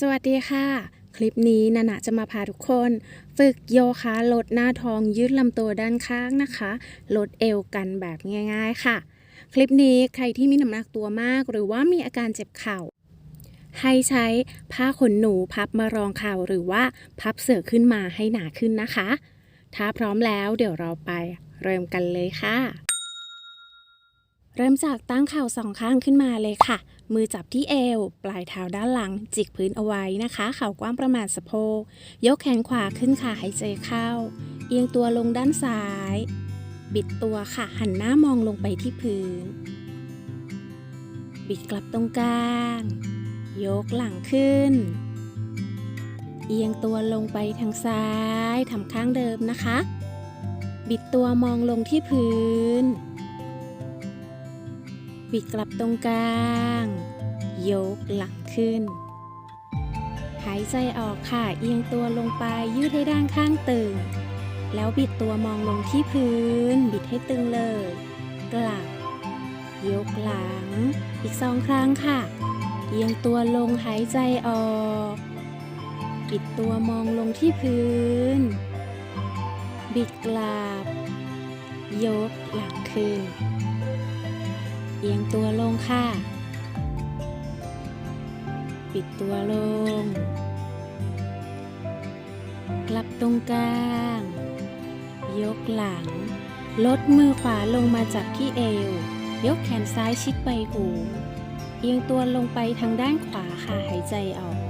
สวัสดีค่ะ คลิปนี้นานะจะมาพาทุกคน ฝึกโยคะลดหน้าท้องยืดลำตัวด้านข้างนะคะ ลดเอวกันแบบง่าย ๆค่ะ คลิปนี้ใครที่มีน้ำหนักตัวมาก หรือว่ามีอาการเจ็บเข่า ให้ใช้ผ้าขนหนูพับมารองเข่าหรือว่าพับเสื่อขึ้นมาให้หนาขึ้นนะคะ ถ้าพร้อมแล้วเดี๋ยวเราไปเริ่มกันเลยค่ะ เริ่มจากตั้งเข่าสองข้างขึ้นมาเลยค่ะ มือจับที่เอว ปลายเท้าด้านหลัง จิกพื้นเอาไว้นะคะ เข่ากว้างประมาณสะโพก ยกแขนขวาขึ้นค่ะหายใจเข้า เอียงตัวลงด้านซ้าย บิดตัวค่ะหันหน้ามองลงไปที่พื้น บิดกลับตรงกลาง ยกหลังขึ้น เอียงตัวลงไปทางซ้ายทำข้างเดิมนะคะ บิดตัวมองลงที่พื้น บิดกลับตรงกลาง ยกหลังขึ้น หายใจออกค่ะ เอียงตัวลงไปยืดให้ด้านข้างตึง แล้วบิดตัวมองลงที่พื้น บิดให้ตึงเลย กลับ ยกหลัง อีกสองครั้งค่ะ เอียงตัวลงหายใจออกบิดตัวมองลงที่พื้น บิดกลับ ยกหลังขึ้น อียงตัวลงค่ะ ปิดตัวลง กลับตรงกลาง ยกหลัง ลดมือขวาลงมาจับที่เอว ยกแขนซ้ายชิดใบหู เอียงตัวลงไปทางด้านขวาค่ะหายใจออก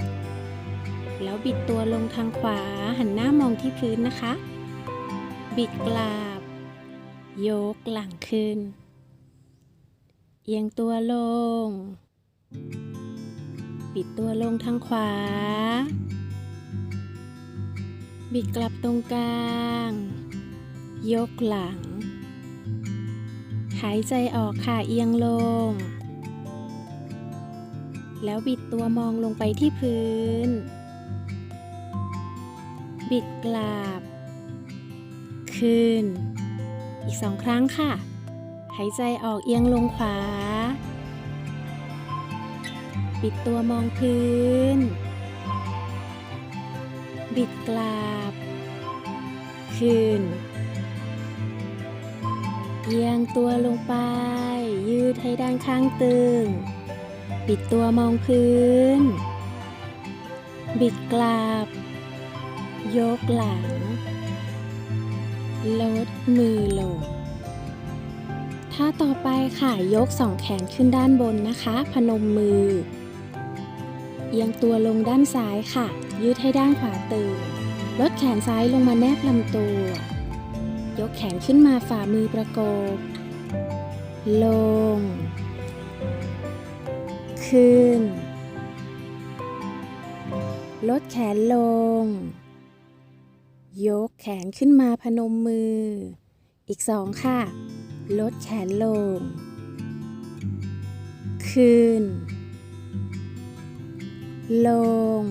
แล้วบิดตัวลงทางขวาหันหน้ามองที่พื้นนะคะ บิดกลับยกหลังขึ้น เอียงตัวลง บิดตัวลงทางขวา บิดกลับตรงกลาง ยกหลัง หายใจออกค่ะเอียงลง แล้วบิดตัวมองลงไปที่พื้น บิดกลับ ขึ้น อีกสองครั้งค่ะ หายใจออกเอียงลงขวาบิดตัวมองพื้น บิดกลับขึ้น เอียงตัวลงไป ยืดให้ด้านข้างตึงบิดตัวมองพื้น บิดกลับยกหลัง ลดมือลง ท่าต่อไปค่ะ ยกสองแขนขึ้นด้านบนนะคะ พนมมือ เอียงตัวลงด้านซ้ายค่ะ ยืดให้ด้านขวาตึงลดแขนซ้ายลงมาแนบลำตัว ยกแขนขึ้นมาฝ่ามือประกบ ลง ขึ้น ลดแขนลง ยกแขนขึ้นมาพนมมือ อีกสองค่ะ ลดแขนลง ขึ้น ลง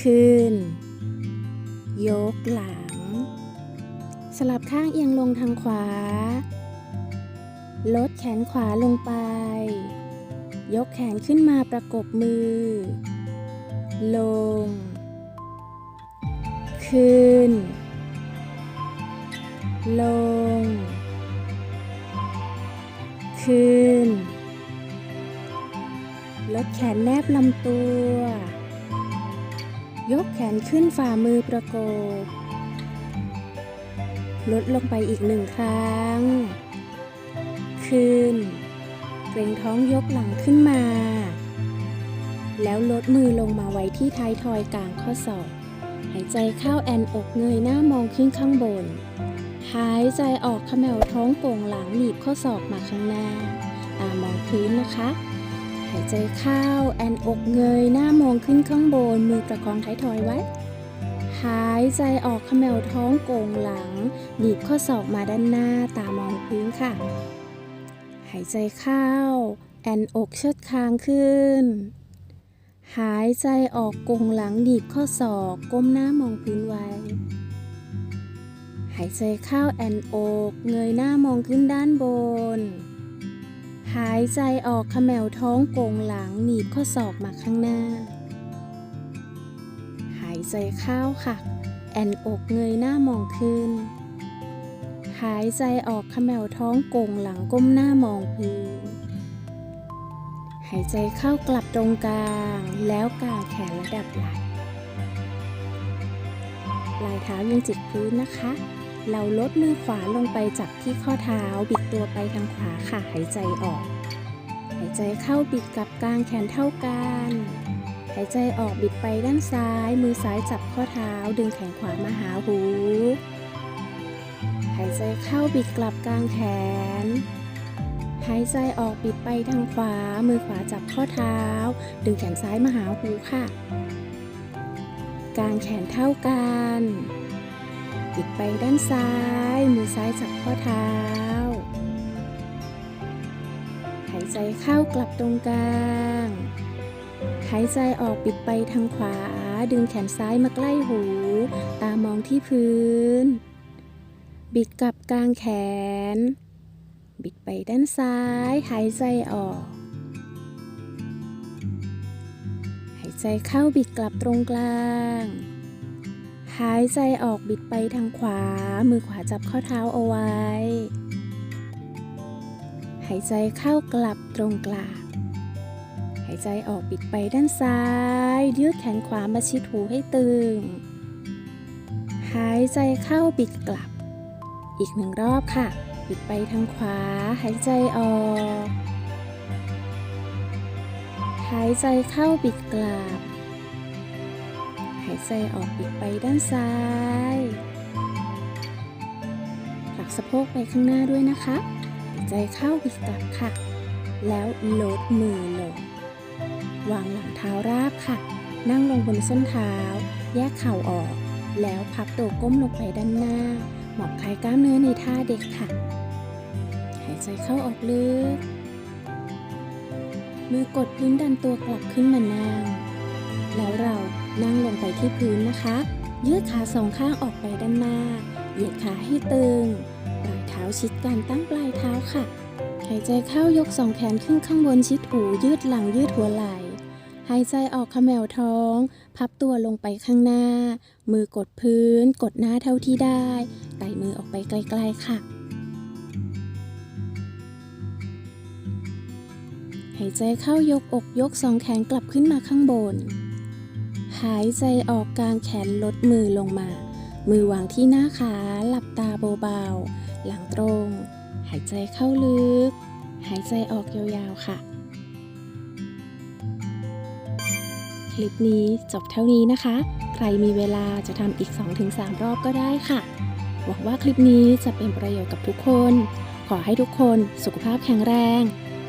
ขึ้น ยกหลัง สลับข้างเอียงลงทางขวา ลดแขนขวาลงไป ยกแขนขึ้นมาประกบมือ ลง ขึ้น ลง ขึ้น ลดแขนแนบลำตัว ยกแขนขึ้นฝ่ามือประกบ ลดลงไปอีกหนึ่งครั้ง ขึ้น เกรงท้องยกหลังขึ้นมา แล้วลดมือลงมาไว้ที่ท้ายทอยกลางข้อศอกายใจเข้าแอนอกเงยหน้ามองขึ้นข้างบน หายใจออกเขมวท้องโก่งหลังหนีบข้อศอกมาข้างหน้า ตามองพื้นนะคะ หายใจเข้าแอนอกเงยหน้ามองขึ้นข้างบน มือประคองท้ายทอยไว้ หายใจออกเขมวท้องโก่งหลังหนีบข้อศอกมาด้านหน้า ตามองพื้นค่ะ หายใจเข้าแอนอกเชิดคางขึ้น หายใจออกโกงหลังหนีบข้อศอกก้มหน้ามองพื้นไว้ หายใจเข้าแอนอก เงยหน้ามองขึ้นด้านบน หายใจออกขมวท้องโกงหลังหนีบข้อศอกมาข้างหน้า หายใจเข้าค่ะ แอนอกเงยหน้ามองขึ้น หายใจออกขมวท้องโกงหลังก้มหน้ามองพื้น หายใจเข้ากลับตรงกลาง แล้วกางแขนระดับไหล่ปลายเท้ายังจิกพื้นนะคะ เราลดมือขวาลงไปจับที่ข้อเท้าบิดตัวไปทางขวาค่ะ หายใจออก หายใจเข้าบิดกับกลางแขนเท่ากัน หายใจออกบิดไปด้านซ้าย มือซ้ายจับข้อเท้า ดึงแขนขวามาหาหู หายใจเข้าบิดกลับกลางแขน หายใจออกบิดไปทางขวา มือขวาจับข้อเท้า ดึงแขนซ้ายมาหาหูค่ะ กางแขนเท่ากันบิดไปด้านซ้าย มือซ้ายจับข้อเท้า หายใจเข้ากลับตรงกลางหายใจออกบิดไปทางขวา ดึงแขนซ้ายมาใกล้หู ตามองที่พื้น บิดกลับกลางแขน บิดไปด้านซ้าย หายใจออก หายใจเข้าบิดกลับตรงกลาง หายใจออกบิดไปทางขวา มือขวาจับข้อเท้าเอาไว้ หายใจเข้ากลับตรงกลาง หายใจออกบิดไปด้านซ้าย ยืดแขนขวามาชิดหูให้ตึง หายใจเข้าบิดกลับ อีกหนึ่งรอบค่ะ บิดไปทางขวา หายใจออก หายใจเข้าบิดกลับหายใจออกบิดไปด้านซ้ายผลักสะโพกไปข้างหน้าด้วยนะคะ หายใจเข้าบิดกลับค่ะ แล้วลดมือลง วางหลังเท้าราบค่ะ นั่งลงบนส้นเท้า แยกเข่าออก แล้วพับตัวก้มลงไปด้านหน้าหมอบคลายกล้ามเนื้อในท่าเด็กค่ะ ใจเข้าออกลึก มือกดพื้นดันตัวกลับขึ้นมานั่ง แล้วเรานั่งลงไปที่พื้นนะคะ ยืดขาสองข้างออกไปด้านหน้า เหยียดขาให้ตึง ปลายเท้าชิดกันตั้งปลายเท้าค่ะ หายใจเข้ายกสองแขนขึ้นข้างบนชิดหูยืดหลังยืดหัวไหล่หายใจออกขมวท้อง พับตัวลงไปข้างหน้า มือกดพื้น กดหน้าเท่าที่ได้ ไต่มือออกไปไกลๆค่ะ หายใจเข้ายกอกยกสองแขนกลับขึ้นมาข้างบน หายใจออกกลางแขนลดมือลงมา มือวางที่หน้าขา หลับตาเบาๆ หลังตรง หายใจเข้าลึก หายใจออกยาวๆค่ะ คลิปนี้จบเท่านี้นะคะ ใครมีเวลาจะทำอีก 2-3 รอบก็ได้ค่ะ หวังว่าคลิปนี้จะเป็นประโยชน์กับทุกคน ขอให้ทุกคนสุขภาพแข็งแรง